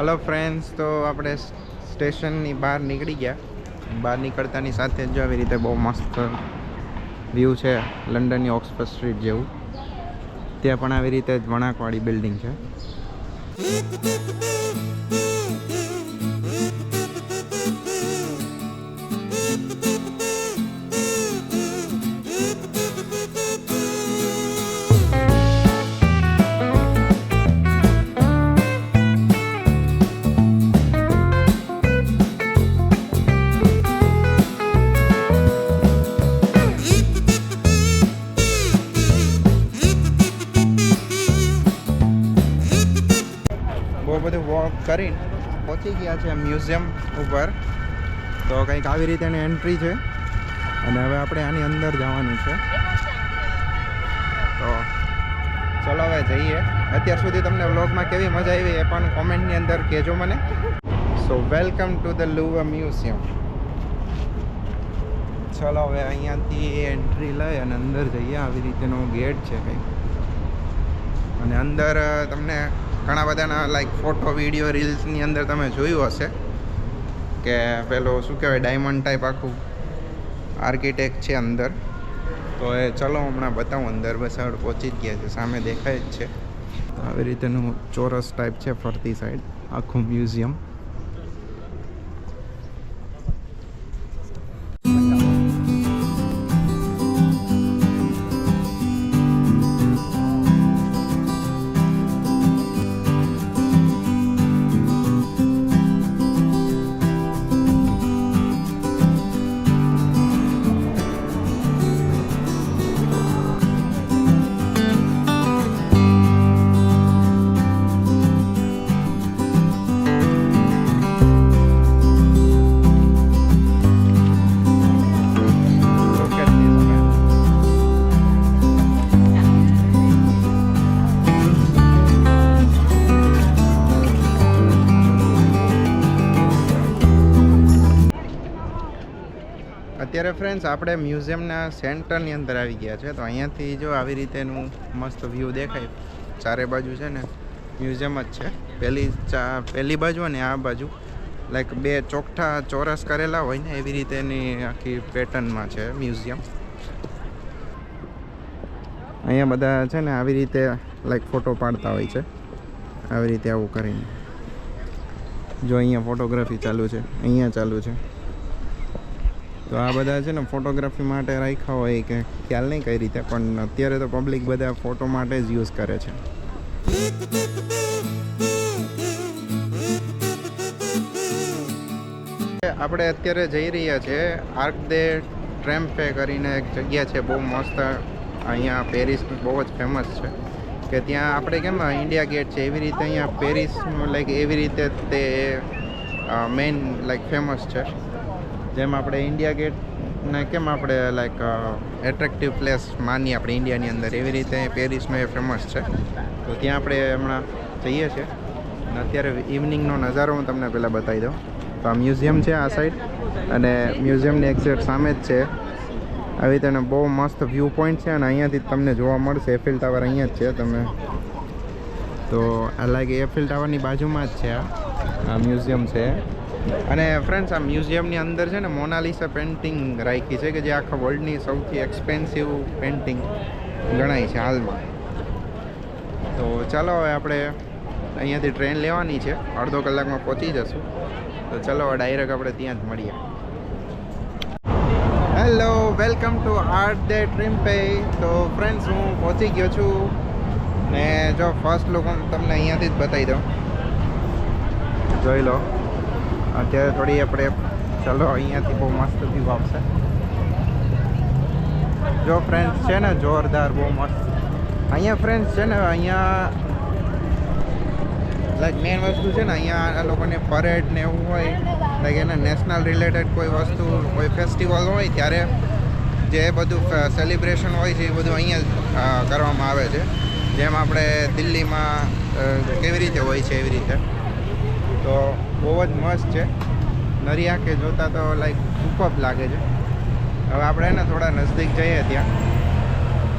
Hello friends તો આપણે સ્ટેશનની બહાર નીકળી ગયા. બહાર નીકળતાની સાથે જ આવી રીતે બહુ મસ્ત વ્યૂ છે, લંડનની ઓક્સફર્ડ સ્ટ્રીટ જેવું. ત્યાં પણ આવી રીતે જ વણાકવાળી બિલ્ડિંગ છે. બહુ બધું વોક કરીને પહોંચી ગયા છે મ્યુઝિયમ ઉપર. તો કંઈક આવી રીતે એની એન્ટ્રી છે. અને હવે આપણે આની અંદર જવાનું છે. તો ચલો હવે જઈએ. અત્યાર સુધી તમને વ્લોગમાં કેવી મજા આવી એ પણ કોમેન્ટની અંદર કહેજો મને. So welcome to the Louvre museum ચલો હવે અહીંયાથી એન્ટ્રી લઈ અને અંદર જઈએ. આવી રીતેનો ગેટ છે કંઈક. અને અંદર તમને ઘણા બધાના લાઈક ફોટો વીડિયો રીલ્સની અંદર તમે જોયું હશે કે પેલો શું કહેવાય ડાયમંડ ટાઈપ આખું આર્કિટેક્ટ છે અંદર. તો એ ચલો હમણાં બતાવું, અંદર બસ હવે પહોંચી જ ગયા છે, સામે દેખાય જ છે. આવી રીતેનું ચોરસ ટાઈપ છે ફરતી સાઈડ આખું મ્યુઝિયમ અત્યારે ફ્રેન્ડ્સ આપણે મ્યુઝિયમના સેન્ટરની અંદર આવી ગયા છે, તો અહીંયાથી જો આવી રીતેનું મસ્ત વ્યૂ દેખાય, ચારે બાજુ છે ને મ્યુઝિયમ જ છે. પહેલી ચા, પહેલી બાજુ અને આ બાજુ લાઈક બે ચોકઠા ચોરસ કરેલા હોય ને એવી રીતેની આખી પેટર્નમાં છે મ્યુઝિયમ અહીંયા બધા છે ને આવી રીતે લાઈક ફોટો પાડતા હોય છે, આવી રીતે આવું કરીને. જો અહીંયા ફોટોગ્રાફી ચાલુ છે, અહીંયા ચાલુ છે. તો આ બધા છે ને ફોટોગ્રાફી માટે રાખ્યા હોય કે ખ્યાલ નહીં કઈ રીતે, પણ અત્યારે તો પબ્લિક બધા ફોટો માટે જ યુઝ કરે છે. આપણે અત્યારે જઈ રહ્યા છે આર્ક દે ટ્રેમ્પે કરીને એક જગ્યા છે, બહુ મસ્ત, અહીંયા પેરિસ બહુ જ ફેમસ છે. કે ત્યાં આપણે કેમ ઇન્ડિયા ગેટ છે, એવી રીતે અહીંયા પેરિસ લાઈક એવી રીતે તે મેઇન લાઈક ફેમસ છે. જેમ આપણે ઇન્ડિયા ગેટ ને કેમ આપણે લાઈક એટ્રેક્ટિવ પ્લેસ માનીએ આપણે ઇન્ડિયાની અંદર? એવી રીતે પેરિસનો એ ફેમસ છે. તો ત્યાં આપણે હમણાં જઈએ છીએ. અને અત્યારે ઇવનિંગનો નજારો હું તમને પહેલાં બતાવી દઉં. તો આ મ્યુઝિયમ છે આ સાઈડ અને મ્યુઝિયમની એક્ઝેક્ટ સામે જ છે. આવી રીતે એને બહુ મસ્ત વ્યૂ પોઈન્ટ છે અને અહીંયાથી તમને જોવા મળશે. એફિલ ટાવર અહીંયા જ છે તમે. તો આ લાગે એફિલ ટાવરની બાજુમાં જ છે આ. મ્યુઝિયમ છે. અને ફ્રેન્ડ્સ આ મ્યુઝિયમની અંદર છે ને મોનાલિસા પેઇન્ટિંગ રાખી છે કે જે આખા વર્લ્ડની સૌથી એક્સપેન્સિવ પેઇન્ટિંગ ગણાય છે હાલમાં. તો ચાલો હવે આપણે અહીંયાથી ટ્રેન લેવાની છે. અડધો કલાકમાં પહોંચી જશું. તો ચાલો ડાયરેક્ટ આપણે ત્યાં જ મળીએ. Hello welcome to Arc de Triomphe તો ફ્રેન્ડ્સ હું પહોંચી ગયો છું. ને જો ફર્સ્ટ લોકો તમને અહીંયાથી જ બતાવી દઉં. જોઈ લો. અત્યારે થોડી આપણે ચલો અહીંયાથી બહુ મસ્ત વ્યૂ આવશે. જો ફ્રેન્ડ્સ છે ને, જોરદાર બહુ મસ્ત. અહીંયા ફ્રેન્ડ્સ છે ને, અહીંયા લાઈક મેન વસ્તુ છે ને, અહીંયા આ લોકોને પરેડ ને એવું હોય લાઈક એને નેશનલ રિલેટેડ કોઈ વસ્તુ, કોઈ ફેસ્ટિવલ હોય, ત્યારે જે બધું સેલિબ્રેશન હોય છે એ બધું અહીંયા કરવામાં આવે છે. જેમ આપણે દિલ્હીમાં કેવી રીતે હોય છે એવી રીતે. તો બહુ જ મસ્ત છે. નરી આંખે જોતા તો લાઈક સુપર લાગે છે. હવે આપણે એને થોડા નજદીક જઈએ ત્યાં.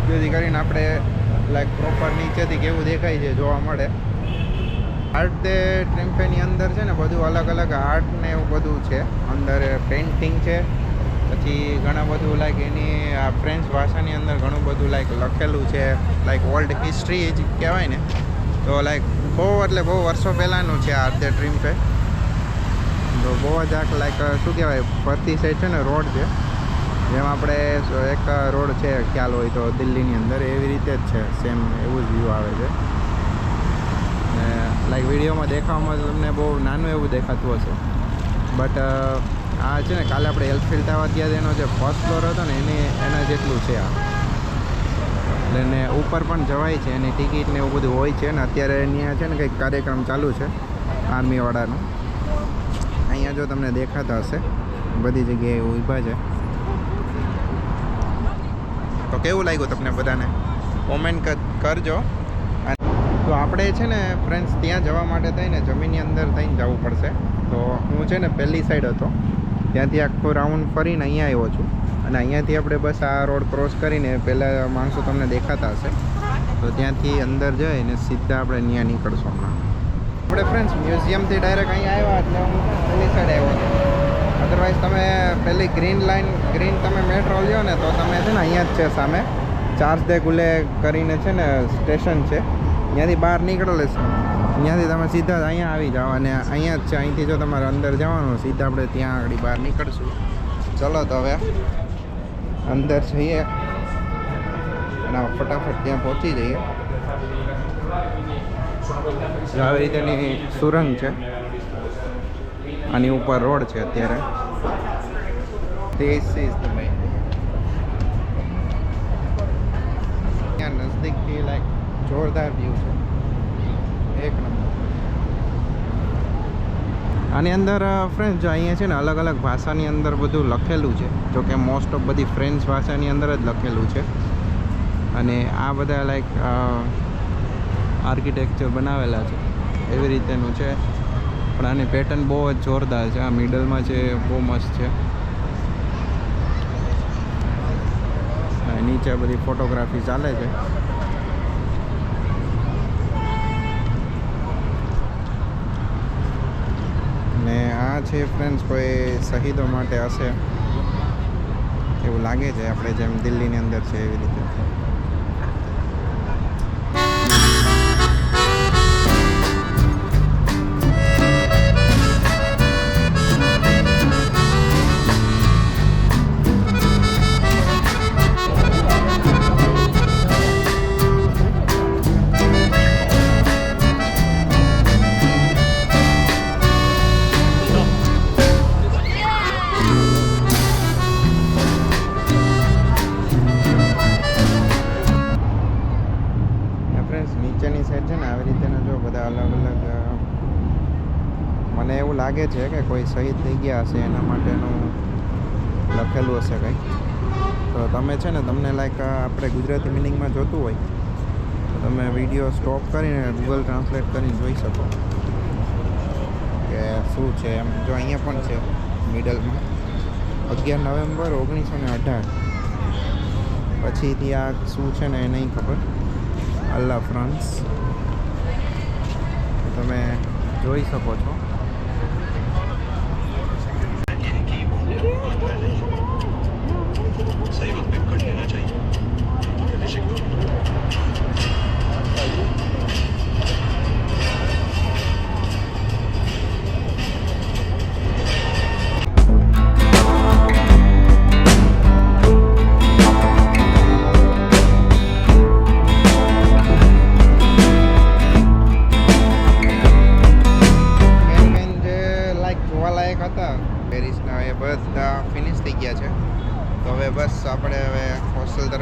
જેથી કરીને આપણે લાઈક પ્રોપર નીચેથી કેવું દેખાય છે જોવા મળે. આર્ટ તે ટ્રેમ્પેની અંદર છે ને, બધું અલગ અલગ આર્ટ ને એવું બધું છે. અંદર પેઇન્ટિંગ છે. પછી ઘણા બધું લાઈક એની આ ફ્રેન્ચ ભાષાની અંદર ઘણું બધું લાઈક લખેલું છે. લાઈક ઓલ્ડ હિસ્ટ્રી જ કહેવાય ને. તો લાઈક બહુ એટલે બહુ વર્ષો પહેલાંનું છે આર્ટ તે પે તો બહુ જ આખ લાઈક શું કહેવાય, ફરતી સાઈડ છે ને, રોડ છે. જેમ આપણે એક રોડ છે, ખ્યાલ હોય તો દિલ્હીની અંદર, એવી રીતે જ છે સેમ એવું જ વ્યૂ આવે છે. ને લાઈક વિડીયોમાં દેખાવામાં તમને બહુ નાનું એવું દેખાતું હશે. બટ આ છે ને, કાલે આપણે એલફિલ આવવા ગયા એનો જે ફર્સ્ટ ફ્લોર હતો ને, એની, એના જેટલું છે આ. એટલે ને ઉપર પણ જવાય છે એની ટિકિટ ને એવું બધું હોય છે ને અત્યારે અહીંયા છે ને કંઈક કાર્યક્રમ ચાલુ છે આર્મીવાળાનો. અહીંયા જો તમને દેખાતા હશે, બધી જગ્યાએ ઊભા છે. તો કેવું લાગ્યું તમને બધાને? કોમેન્ટ કરજો. તો આપણે છે ને ફ્રેન્ડ્સ ત્યાં જવા માટે થઈને જમીનની અંદર થઈને જવું પડશે. તો હું છે ને પહેલી સાઈડ હતો. ત્યાંથી આખો રાઉન્ડ ફરીને અહીંયા આવ્યો છું. અને અહીંયાથી આપણે બસ આ રોડ ક્રોસ કરીને પહેલાં માણસો તમને દેખાતા હશે. તો ત્યાંથી અંદર જઈને સીધા આપણે ત્યાં નીકળશું હમણાં. આપણે ફ્રેન્ડ્સ મ્યુઝિયમથી ડાયરેક્ટ અહીંયા આવ્યા એટલે હું પહેલી સાઈડ આવ્યો હતો. અદરવાઇઝ તમે પેલી ગ્રીન લાઈન ગ્રીન તમે મેટ્રો લ્યો ને તો તમે છે ને અહીંયા જ છે સામે. ચાર્જ દે ગુલે કરીને છે ને સ્ટેશન છે. ત્યાંથી બહાર નીકળો લેશે ત્યાંથી તમે સીધા જ અહીંયા આવી જાઓ અને અહીંયા જ છે. અહીંથી જો તમારે અંદર જવાનું સીધા આપણે ત્યાં આગળ બહાર નીકળશું. ચલો તો હવે. અંદર જઈએ અને ફટાફટ ત્યાં પહોંચી જઈએ. આવી રીતેની સુરંગ છે. આની ઉપર રોડ છે અત્યારે. ધીસ ઇઝ મેઇન ત્યાં નજદીકથી લાઈક જોરદાર વ્યૂ છે. એક નંબર. આની અંદર ફ્રેન્ડ જો અહીંયા છે ને અલગ અલગ ભાષાની અંદર બધું લખેલું છે. જો કે મોસ્ટ ઓફ બધી ફ્રેન્ચ ભાષાની અંદર જ લખેલું છે. અને આ બધા લાઈક આર્કિટેક્ચર બનાવેલા છે. એવી રીતેનું છે. પણ આની પેટર્ન બહુ જ જોરદાર છે. આ મિડલમાં છે બહુ મસ્ત છે. નીચે બધી ફોટોગ્રાફી ચાલે છે. ને છે ફ્રેન્ડ્સ કોઈ શહીદો માટે હશે? એવું લાગે છે, આપણે જેમ દિલ્હીની અંદર છે, એવી રીતે. લાગે છે કે કોઈ શહીદ થઈ ગયા હશે એના માટેનું લખેલું હશે કંઈક. તો તમે છે ને તમને લાઈક આપણે ગુજરાતી મિનિંગમાં જોતું હોય, તો તમે વીડિયો સ્ટોપ કરીને ગૂગલ ટ્રાન્સલેટ કરીને જોઈ શકો. કે શું છે એમ, જો અહીંયા પણ છે મિડલમાં. અગિયાર નવેમ્બર ઓગણીસો ને અઢાર. પછીથી આ શું છે ને એ નહીં ખબર. અલ્લા ફ્રાન્સ તમે જોઈ શકો છો. सही वक्त पे कर लेना चाहिए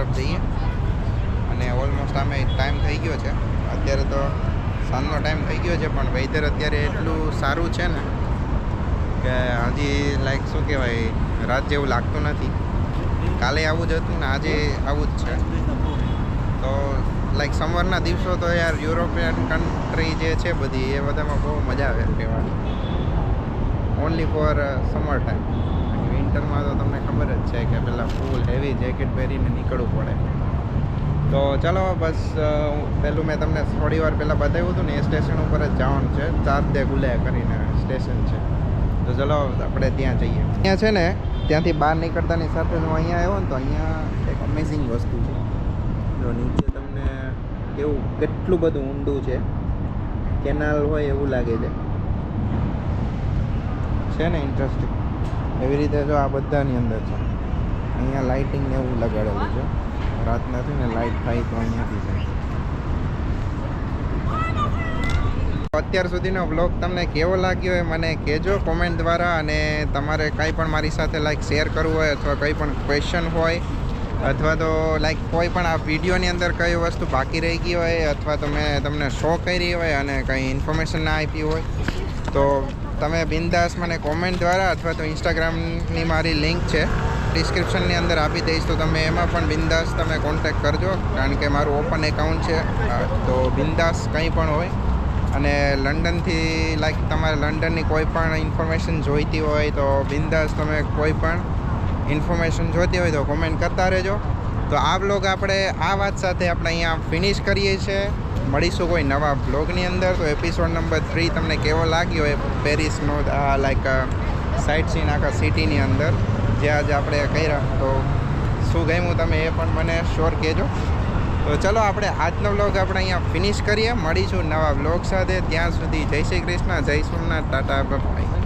તરફ જઈએ અને ઓલમોસ્ટ આમે ટાઈમ થઈ ગયો છે. અત્યારે તો સાંજનો ટાઈમ થઈ ગયો છે, પણ વેધર અત્યારે એટલું સારું છે ને કે હજી લાઈક શું કહેવાય, રાત જેવું લાગતું નથી. કાલે આવું જ હતું ને આજે આવું જ છે. તો લાઈક સમરના દિવસો તો યાર યુરોપિયન કન્ટ્રી જે છે બધી, એ બધામાં બહુ મજા આવે રહેવાની ઓનલી ફોર સમર ટાઈમ વિન્ટરમાં તો તમને ખબર જ છે કે પહેલાં ફૂલ હેવી જેકેટ પહેરીને નીકળવું પડે. તો ચાલો બસ પહેલું મેં તમને થોડી વાર પહેલાં બતાવ્યું હતું ને, એ સ્ટેશન ઉપર જ જવાનું છે. ચાર દે ગુલે કરીને સ્ટેશન છે. તો ચલો આપણે ત્યાં જઈએ. અહીંયા છે ને, ત્યાંથી બહાર નીકળતાની સાથે હું અહીંયા આવ્યો ને, તો અહીંયા એક અમેઝિંગ વસ્તુ છે. જો નીચે તમને કેવું, કેટલું બધું ઊંડું છે. કેનાલ હોય એવું લાગે છે. છે ને ઇન્ટરેસ્ટિંગ એવી રીતે જો આ બધાની અંદર છે. અહીંયા લાઇટિંગ ને એવું લગાડેલું છે. રાતના છે ને લાઇટ થાય તો અહીંયાથી છે અત્યાર સુધીનો બ્લોગ તમને કેવો લાગ્યો એ મને કહેજો કોમેન્ટ દ્વારા અને તમારે કાંઈ પણ મારી સાથે લાઈક શેર કરવું હોય અથવા કંઈ પણ ક્વેશ્ચન હોય અથવા તો લાઈક કોઈ પણ આ વિડીયોની અંદર કઈ વસ્તુ બાકી રહી ગઈ હોય અથવા તો મેં તમને શો કરી હોય અને કંઈ ઇન્ફોર્મેશન ના આપી હોય તો તમે બિંદાસ મને કોમેન્ટ દ્વારા અથવા તો ઇન્સ્ટાગ્રામની મારી લિંક છે ડિસ્ક્રિપ્શનની અંદર આપી દઈશ, તો તમે એમાં પણ બિંદાસ તમે કોન્ટેક કરજો, કારણ કે મારું ઓપન એકાઉન્ટ છે તો બિંદાસ કંઈ પણ હોય. અને લંડનથી લાઈક તમારે લંડનની કોઈ પણ ઇન્ફોર્મેશન જોઈતી હોય, તો બિંદાસ તમે કોઈ પણ ઇન્ફોર્મેશન જોઈતી હોય તો કોમેન્ટ કરતા રહેજો. તો આ બ્લોગ આપણે આ વાત સાથે આપણે અહીંયા ફિનિશ કરીએ છીએ. મળીશું કોઈ નવા બ્લોગની અંદર, તો એપિસોડ નંબર થ્રી તમને કેવો લાગ્યો એ પેરિસનો આ લાઈક સાઇટ સીન આખા સિટીની અંદર, જે આજે આપણે કર્યા. તો શું ગમ્યું તમે એ પણ મને શ્યોર કહેજો. તો ચલો આપણે આજનો બ્લોગ આપણે અહીંયા ફિનિશ કરીએ. મળીશું નવા બ્લોગ સાથે. ત્યાં સુધી જય શ્રી કૃષ્ણ, જય સોમનાથ, ટાટા બાય